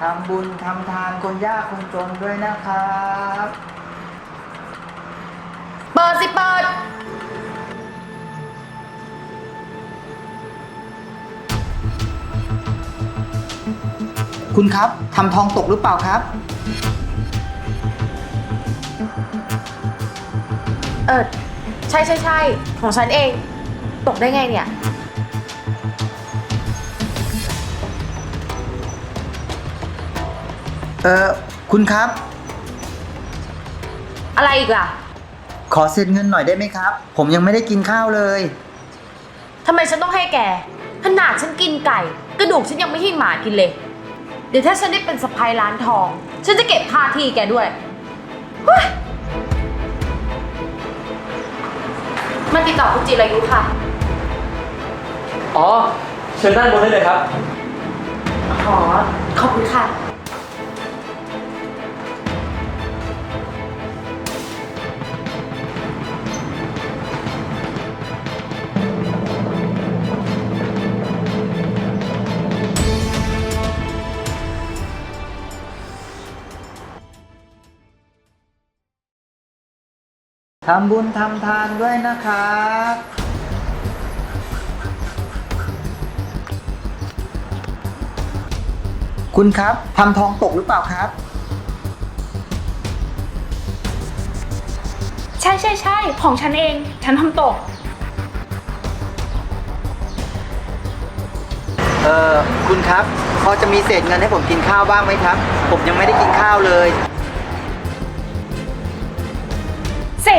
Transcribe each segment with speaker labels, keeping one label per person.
Speaker 1: ทำบุญทำทานคนยากคนจนด้วยนะครับ
Speaker 2: เปิดสิเปิด
Speaker 1: คุณครับทำทองตกหรือเปล่าครับ
Speaker 2: เออใช่ใช่ใช่ของฉันเอง ตกได้ไงเนี่ย
Speaker 1: เออคุณครับ
Speaker 2: อะไรอีกล่ะ
Speaker 1: ขอเซ็นเงินหน่อยได้ไหมครับ ผมยังไม่ได้กินข้าวเลย
Speaker 2: ทำไมฉันต้องให้แก ขนาดฉันกินไก่ กระดูกฉันยังไม่ให้หมากินเลย เดี๋ยวถ้าฉันได้เป็นสะพายร้านทอง ฉันจะเก็บค่าที่แกด้วยเฮ้ยมาติดต่อคุณจิรายุค่ะ
Speaker 3: อ๋อ เชิญด้านบนได้เลยครับ
Speaker 2: ขอขอบคุณค่ะ
Speaker 1: ทำบุญทำทานด้วยนะครับคุณครับทำทองตกหรือเปล่าครับ
Speaker 4: ใช่ใช่ใช่ของฉันเอง ฉันทำตก
Speaker 1: เออคุณครับ พอจะมีเศษเงินให้ผมกินข้าวบ้างไหมครับ ผมยังไม่ได้กินข้าวเลย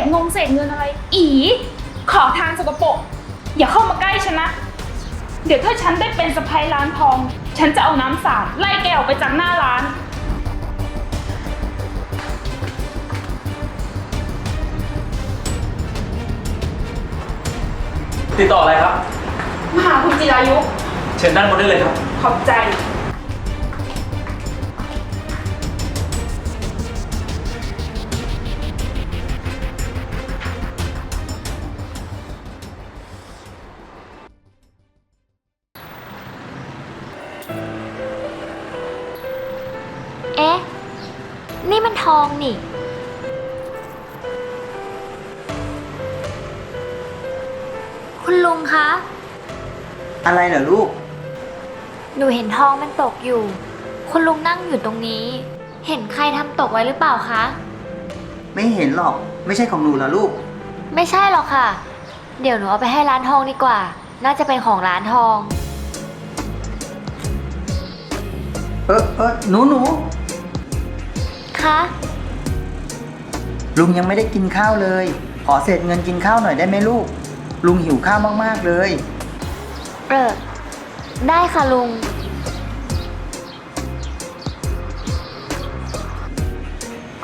Speaker 4: ษงงเศษเงินอะไร อี ขอทานสกปรกอย่าเข้ามาใกล้ฉันนะ เดี๋ยวถ้าฉันได้เป็นสะพายร้านทอง ฉันจะเอาน้ำสาดไล่แกออกไปจากหน้าร้าน
Speaker 3: ติดต่ออะไรครับ
Speaker 4: มาหาคุณจิรายุ
Speaker 3: เชิญด้านบนได้เลยครับ
Speaker 4: ขอบใจ
Speaker 5: คุณลุงคะ
Speaker 1: อะไรเหรอลูก
Speaker 5: หนูเห็นทองมันตกอยู่ คุณลุงนั่งอยู่ตรงนี้ เห็นใครทำตกไว้หรือเปล่าคะ
Speaker 1: ไม่เห็นหรอก ไม่ใช่ของหนูเหรอลูก
Speaker 5: ไม่ใช่หรอกค่ะ เดี๋ยวหนูเอาไปให้ร้านทองดีกว่า น่าจะเป็นของร้านทอง
Speaker 1: เออเออหนูหนู
Speaker 5: คะ
Speaker 1: ลุงยังไม่ได้กินข้าวเลย ขอเศษเงินกินข้าวหน่อยได้ไหมลูก ลุงหิวข้าวมากๆเลย
Speaker 5: เออ ได้ค่ะลุง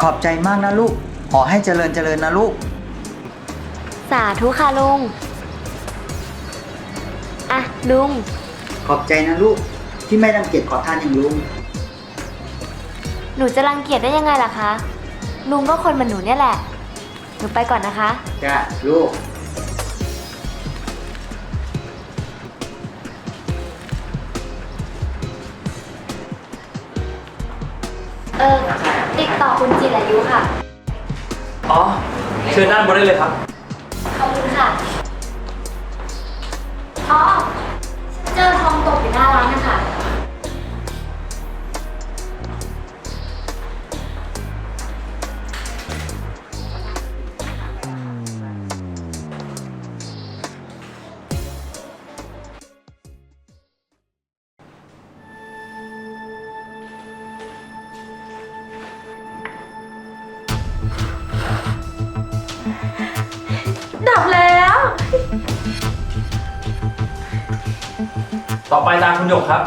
Speaker 1: ขอบใจมากนะลูก ขอให้เจริญเจริญนะลูก
Speaker 5: สาธุค่ะลุง อะลุง
Speaker 1: ขอบใจนะลูก ที่ไม่รังเกียจขอทานอย่างลุง
Speaker 5: หนูจะรังเกียจได้ยังไงล่ะคะ ลุงก็คนเหมือนหนูเนี่ยแหละ หนูไปก่อนนะคะ
Speaker 1: จ้ะลูก
Speaker 5: ออติดต่อคุณจิรายุค่ะ
Speaker 3: อ๋อ เชิญด้านบนได้เลยครับ
Speaker 5: ขอบคุณค่ะ อ๋อเจอทองตกอยู่หน้าร้านนะคะ
Speaker 3: ต่อไปตามคุณหยกครับ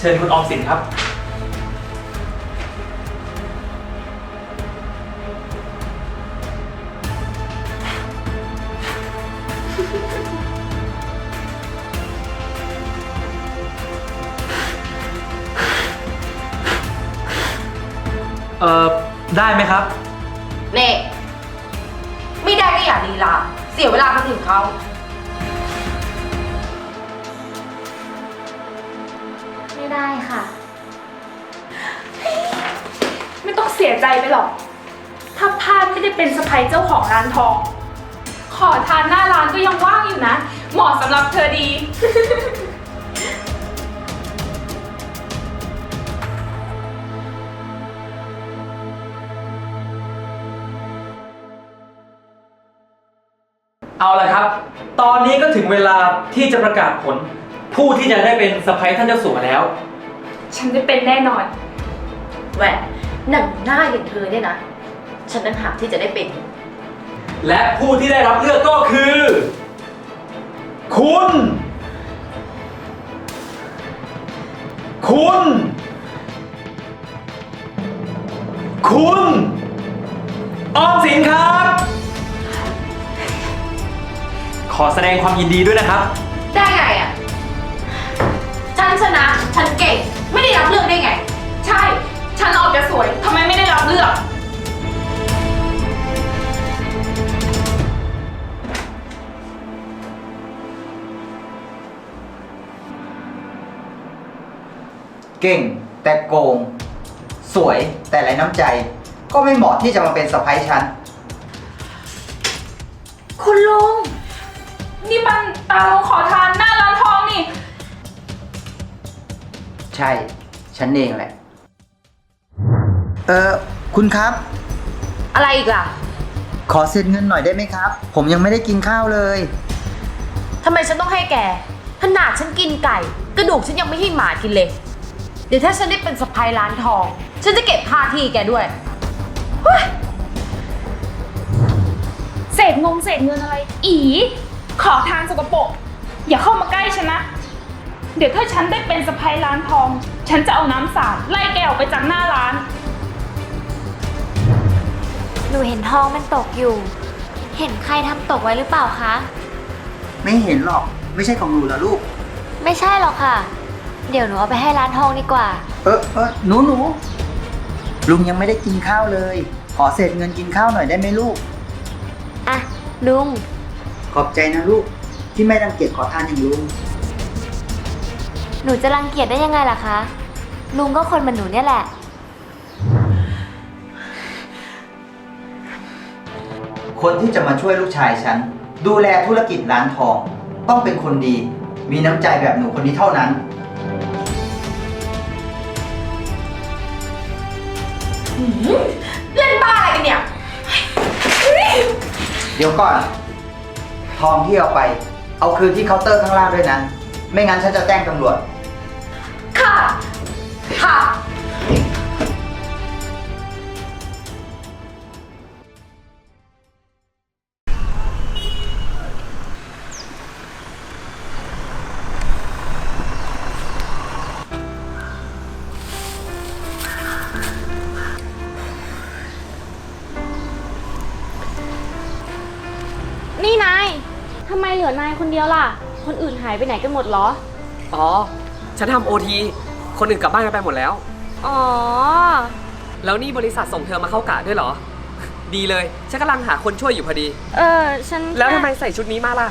Speaker 3: เชิญคุณออมสินครับ เอ่อ ได้ไหมครับ
Speaker 4: ใจไปหรอก ถ้าพลาดไม่ได้เป็นสะใภ้เจ้าของร้านทอง ขอทานหน้าร้านก็ยังว่างอยู่นะ เหมาะสำหรับเธอดี
Speaker 3: เอาละครับ ตอนนี้ก็ถึงเวลาที่จะประกาศผล ผู้ที่จะได้เป็นสะพ้ยท่านเจ้าสัวแล้ว
Speaker 4: ฉันได้เป็นแน่นอน
Speaker 2: แหวะ หนังหน้าอย่างเธอเนี่ยนะ ฉันนั่งหากที่จะได้เป็น
Speaker 3: และผู้ที่ได้รับเลือกก็คือ คุณ คุณ คุณ ออมสินครับ ขอแสดงความยินดีด้วยนะครับ
Speaker 2: ได้ไงอะ ฉันชนะ ฉันเก่ง ไม่ได้รับเลือกได้ไง
Speaker 4: ใช่ ฉันออกจะสวยทำไมไม่ได้รับเลือก
Speaker 1: เก่งแต่โกง สวยแต่ไร้น้ำใจ ก็ไม่เหมาะที่จะมาเป็นสะพ้ายฉัน
Speaker 4: คุณลุง นี่มันตาลงขอทานหน้าร้านทองนี่
Speaker 1: ใช่ ฉันเองแหละ เออคุณครับ
Speaker 2: อะไรอีกล่ะ
Speaker 1: ขอเซ็นเงินหน่อยได้ไหมครับ ผมยังไม่ได้กินข้าวเลย
Speaker 2: ทำไมฉันต้องให้แก ขนาดฉันกินไก่ กระดูกฉันยังไม่ให้หมากินเลย เดี๋ยวถ้าฉันได้เป็นสะพายร้านทอง ฉันจะเก็บค่าที่แกด้วย
Speaker 4: เศษงงเศษเงินอะไร อี ขอทานสกปรกอย่าเข้ามาใกล้ฉันนะ เดี๋ยวถ้าฉันได้เป็นสะพ้ยร้านทอง ฉันจะเอาน้ำสาดไล่แกออกไปจากหน้าร้าน
Speaker 5: หนูเห็นทองมันตกอยู่ เห็นใครทำตกไว้หรือเปล่าคะ
Speaker 1: ไม่เห็นหรอก ไม่ใช่ของหนูเหรอลูก
Speaker 5: ไม่ใช่หรอกค่ะ เดี๋ยวหนูเอาไปให้ร้านทองดีกว่า
Speaker 1: เออเออหนูหนูลุงยังไม่ได้กินข้าวเลย ขอเศษเงินกินข้าวหน่อยได้ไหมลูก
Speaker 5: อะ ลุง
Speaker 1: ขอบใจนะลูก ที่ไม่รังเกียจขอทานอย่างลุง
Speaker 5: หนูจะรังเกียจได้ยังไงล่ะคะ ลุงก็คนเหมือนหนูเนี่ยแหละ
Speaker 1: คนที่จะมาช่วยลูกชายฉัน ดูแลธุรกิจร้านทอง ต้องเป็นคนดี มีน้ำใจแบบหนูคนนี้เท่านั้น
Speaker 2: เล่นบ้าอะไรกันเนี่ย
Speaker 1: เดี๋ยวก่อน ทองที่เอาไป เอาคืนที่เคาน์เตอร์ข้างล่างด้วยนะ ไม่งั้นฉันจะแจ้งตำรวจ
Speaker 2: ค่ะ ค่ะ
Speaker 6: คนเดียวล่ะ คนอื่นหายไปไหนกันหมดเหรอ
Speaker 7: อ๋อ ฉันทำโอทีคนอื่นกลับบ้านกันไปหมดแล้ว
Speaker 6: อ๋อ
Speaker 7: แล้วนี่บริษัทส่งเธอมาเข้ากะด้วยเหรอ ดีเลย ฉันกำลังหาคนช่วยอยู่พอดี
Speaker 6: เออ ฉัน
Speaker 7: แล้วทำไม
Speaker 6: ค่
Speaker 7: ใส่ชุดนี้มาล่ะ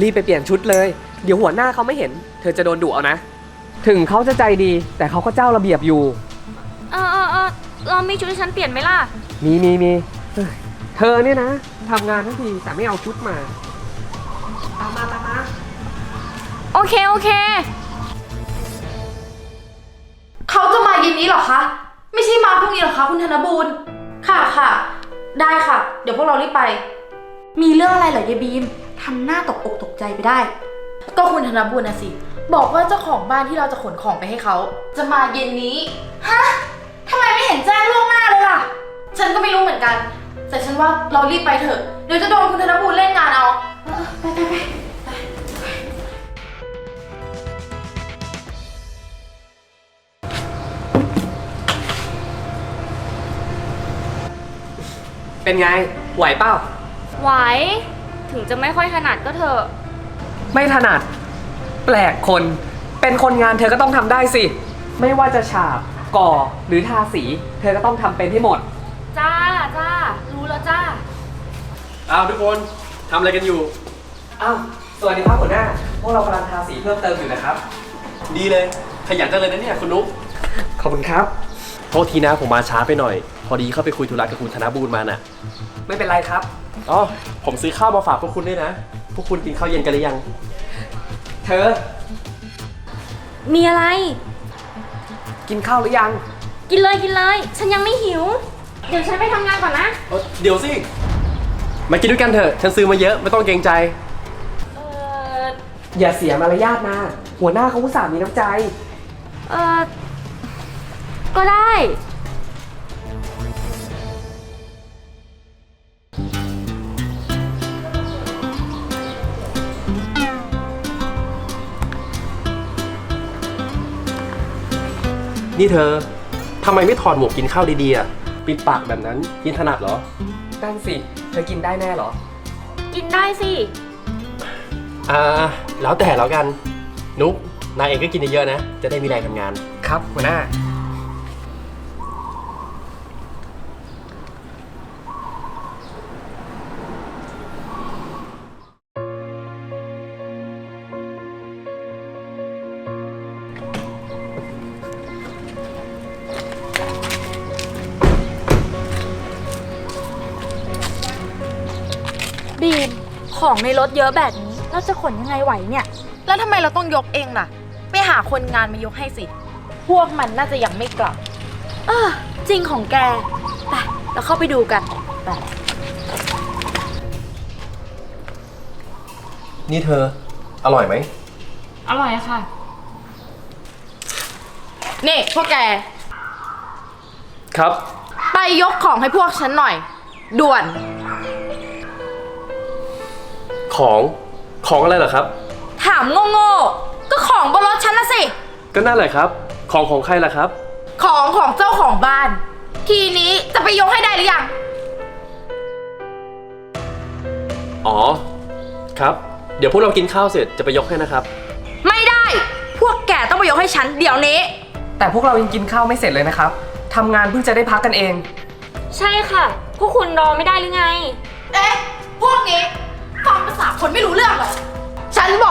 Speaker 7: รีบไปเปลี่ยนชุดเลย เดี๋ยวหัวหน้าเขาไม่เห็น เธอจะโดนดุเอานะ ถึงเขาจะใจดี แต่เขาก็เจ้าระเบียบอยู่
Speaker 6: เออเออเออเรามีชุดให้ฉันเปลี่ยนไหมล่ะ
Speaker 7: มีมีมีเฮ้ยเธอเนี่ยนะทำงานทั้งทีแต่ไม่เอาชุดมา ตามมาตามมา
Speaker 6: โอเค โอเค
Speaker 2: เขาจะมาเย็นนี้เหรอคะ ไม่ใช่มาพรุ่งนี้เหรอคะคุณธนบูรณ์ค่ะค่ะ ได้ค่ะ เดี๋ยวพวกเรารีบไป มีเรื่องอะไรเหรอยายบีมทำหน้าตกอกตกใจไปได้ ก็คุณธนบูรณ์นะสิ บอกว่าเจ้าของบ้านที่เราจะขนของไปให้เขา จะมาเย็นนี้ ฮะทำไมไม่เห็นแจ้งล่วงหน้าเลยล่ะ ฉันก็ไม่รู้เหมือนกัน แต่ฉันว่าเรารีบไปเถอะ เดี๋ยวจะโดนคุณธนบูรณ์เล่นงานเอาเออไปไปไป
Speaker 7: เป็นไง ไหวเปล่า
Speaker 6: ไหว ถึงจะไม่ค่อยถนัดก็เถอะ
Speaker 7: ไม่ถนัด แปลกคน เป็นคนงานเธอก็ต้องทำได้สิ ไม่ว่าจะฉาบ ก่อ หรือทาสี เธอก็ต้องทำเป็นให้หมด
Speaker 6: จ้าจ้า รู้แล้วจ้า
Speaker 8: อ้าวทุกคนทำอะไรกันอยู่
Speaker 7: อ้าว สวัสดีครับหัวหน้า พวกเรากำลังทาสีเพิ่มเติมอยู่นะครับ
Speaker 8: ดีเลย ขยันจังเลยนะเนี่ยคุณนุ๊ก
Speaker 7: ขอบคุณครับ
Speaker 8: โทษทีนะผมมาช้าไปหน่อย พอดีเข้าไปคุยธุระกับคุณธนบูรมาน่ะ
Speaker 7: ไม่เป็นไรครับ
Speaker 8: อ๋อ ผมซื้อข้าวมาฝากพวกคุณด้วยนะ พวกคุณกินข้าวเย็นกันหรือยัง
Speaker 7: เธอ
Speaker 6: มีอะไร
Speaker 7: กินข้าวหรือยัง
Speaker 6: กินเลยกินเลย ฉันยังไม่หิว เดี๋ยวฉันไปทำงานก่อนนะ
Speaker 8: เอ้าเดี๋ยวสิ มากินด้วยกันเถอะ ฉันซื้อมาเยอะไม่ต้องเกรงใจ
Speaker 6: เออ
Speaker 7: อย่าเสียมารยาทนะ หัวหน้าเขาอุตส่าห์มีน้ำใจ
Speaker 6: เออ ก็ได้
Speaker 8: นี่เธอทำไมไม่ถอดหมวกกินข้าวดีๆอะปิดปากแบบนั้นกินถนัดเหรอ
Speaker 7: นั่นสิ เธอกินได้แน่เหรอ
Speaker 6: กินได้สิ
Speaker 8: อ่า แล้วแต่แล้วกัน นุ๊กนายเองก็กินเยอะๆนะ จะได้มีแรงทำงาน
Speaker 7: ครับหัวหน้า
Speaker 2: บีมของในรถเยอะแบบนี้เราจะขนยังไงไหวเนี่ย แล้วทำไมเราต้องยกเองล่ะ ไปหาคนงานมายกให้สิ พวกมันน่าจะยังไม่กลับเออจริงของแก ไปเราเข้าไปดูกันไป
Speaker 8: นี่เธอ อร่อยไหม
Speaker 4: อร่อยค่ะ
Speaker 2: นี่พวกแก
Speaker 8: ครับ
Speaker 2: ไปยกของให้พวกฉันหน่อย ด่วน
Speaker 8: ของของอะไรเหรอครับ
Speaker 2: ถามโง่ๆก็ของบนรถฉันนะสิ
Speaker 8: ก็นั่นแหละครับ ของของใครล่ะครับ
Speaker 2: ของของเจ้าของบ้าน ทีนี้จะไปยกให้ได้หรือยัง
Speaker 8: อ๋อ ครับ เดี๋ยวพวกเรากินข้าวเสร็จจะไปยกให้นะครับ
Speaker 2: ไม่ได้ พวกแกต้องไปยกให้ฉันเดี๋ยวนี้
Speaker 7: แต่พวกเรายังกินข้าวไม่เสร็จเลยนะครับทำงานเพิ่งจะได้พักกันเอง
Speaker 6: ใช่ค่ะ พวกคุณรอไม่ได้หรือไง
Speaker 2: เอ๊ะ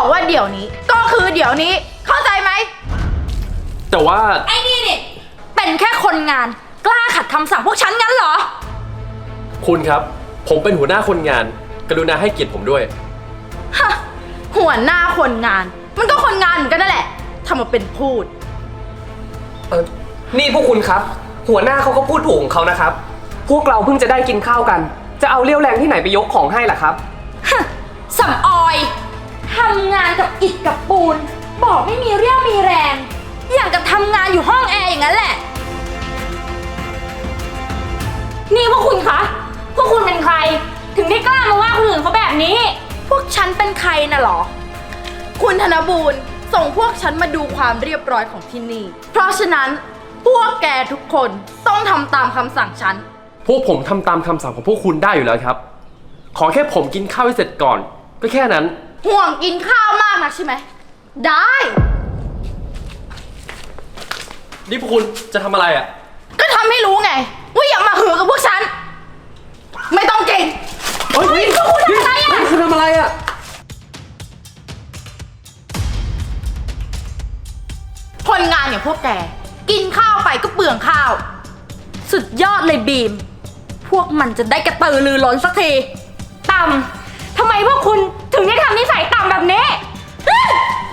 Speaker 2: บอกว่าเดี๋ยวนี้ ก็คือเดี๋ยวนี้ เข้าใจไหม
Speaker 8: แต่ว่า
Speaker 2: ไอ้นี่นี่เป็นแค่คนงานกล้าขัดคำสั่งพวกฉันงั้นเหรอ
Speaker 8: คุณครับ ผมเป็นหัวหน้าคนงาน กรุณาให้เกียรติผมด้วย
Speaker 2: ฮะหัวหน้าคนงาน มันก็คนงานเหมือนกันนั่นแหละทำมาเป็นพูด
Speaker 7: เออนี่พวกคุณครับ หัวหน้าเขาก็พูดถูกของเขานะครับ พวกเราเพิ่งจะได้กินข้าวกัน จะเอาเรี่ยวแรงที่ไหนไปยกของให้ล่ะครับ
Speaker 2: สำออยทำงาน กับอิฐกับปูน บอกไม่มีเรี่ยวมีแรง อย่างกับทำงานอยู่ห้องแอร์อย่างนั้นแหละ
Speaker 6: นี่พวกคุณคะ พวกคุณเป็นใคร ถึงได้กล้ามาว่าคนอื่นเขาแบบนี้
Speaker 2: พวกฉันเป็นใครน่ะเหรอ คุณธนบูรณ์ส่งพวกฉันมาดูความเรียบร้อยของที่นี่ เพราะฉะนั้นพวกแกทุกคนต้องทำตามคำสั่งฉัน
Speaker 8: พวกผมทำตามคำสั่งของพวกคุณได้อยู่แล้วครับ ขอแค่ผมกินข้าวให้เสร็จก่อน ก็แค่นั้น
Speaker 2: ห่วงกินข้าวมากนะใช่ไหม ได้
Speaker 8: นี่พวกคุณจะทำอะไรอะ
Speaker 2: ก็ทำให้รู้ไง ว่าอย่ามาหือกับพวกฉัน ไม่ต้องเก่ง
Speaker 8: เฮ้ย
Speaker 2: พวกคุณทำอะไรอะ
Speaker 7: คุณทำอะไรอะ
Speaker 2: คนงานอย่างพวกแก กินข้าวไปก็เปลืองข้าว สุดยอดเลยบีม พวกมันจะได้กระตือรือร้นสักที
Speaker 6: ต่ำทำไมพวกคุณถึงได้ทำนิสัยต่ำแบบนี้
Speaker 2: เฮ้ย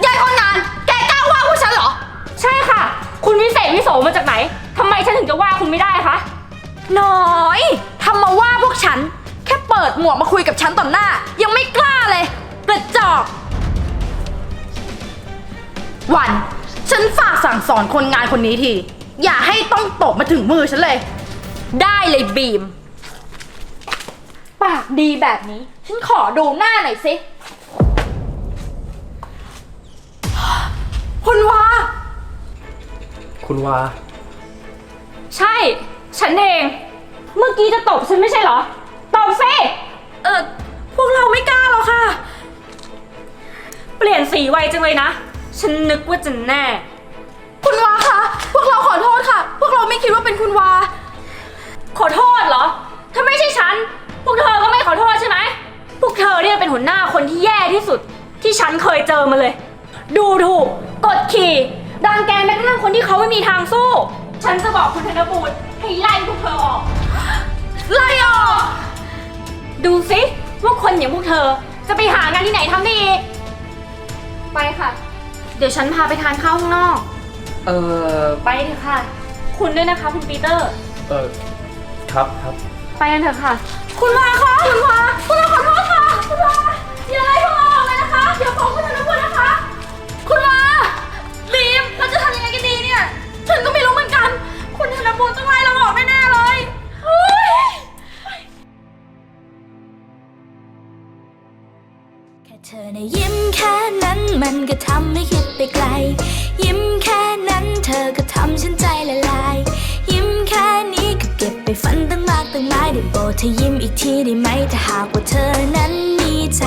Speaker 2: ยายคนงานแกกล้าว่าพวกฉันเหรอ
Speaker 6: ใช่ค่ะ คุณวิเศษวิโสมาจากไหนทำไมฉันถึงจะว่าคุณไม่ได้คะ
Speaker 2: น้อยทำมาว่าพวกฉัน แค่เปิดหมวกมาคุยกับฉันต่อหน้า ยังไม่กล้าเลยกระจอกวัน ฉันฝากสั่งสอนคนงานคนนี้ที อย่าให้ต้องตกมาถึงมือฉันเลย ได้เลยบีม ปากดีแบบนี้ ฉันขอดูหน้าหน่อยสิ คุณวา
Speaker 8: คุณว่า
Speaker 6: ใช่ ฉันเอง เมื่อกี้จะตบฉันไม่ใช่เหรอ
Speaker 4: ตอบสิ
Speaker 6: เออพวกเราไม่กล้าหรอกค่ะ เปลี่ยนสีไวจังเลยนะ ฉันนึกว่าจะแน่
Speaker 2: คุณวาคะ พวกเราขอโทษค่ะ พวกเราไม่คิดว่าเป็นคุณวา
Speaker 6: ขอโทษเหรอ ถ้าไม่ใช่ฉัน พวกเธอก็ไม่ขอโทษใช่ไหม พวกเธอเนี่ยเป็นหัวหน้าคนที่แย่ที่สุด ที่ฉันเคยเจอมาเลย ดูถูก กดขี่รังแกแม้กระทั่งคนที่เขาไม่มีทางสู้ ฉันจะบอกคุณธนบูรณ์ให้ไล่พวกเธอออก ไล่ออก ดูสิว่าคนอย่างพวกเธอจะไปหางานที่ไหนทำได้อีกไปค่ะ เดี๋ยวฉันพาไปทานข้าวข้างนอก
Speaker 7: เออ
Speaker 6: ไปเถอะค่ะ คุณด้วยนะคะคุณปีเตอร์
Speaker 8: เออครับครับ
Speaker 6: ไปกันเถอะค่ะ คุณวาคะคุณวาคุณวาขอโทษค่ะ คุณวาอย่าไล่พวกเราออกเลยนะคะเดี๋ยวฟ้องคุณธนพลนะคะ คุณวาบีมเราจะทำยังไงกันดีเนี่ย ฉันก็ไม่รู้เหมือนกัน คุณธนพลต้องไล่เราออกแน่ๆเลยเฮ้ย
Speaker 9: แค่เธอในะยิ้มแค่นั้นมันก็ทำให้คิดไปไกล ทีได้ไหมถ้าหากว่าเธอนั้นมีใจ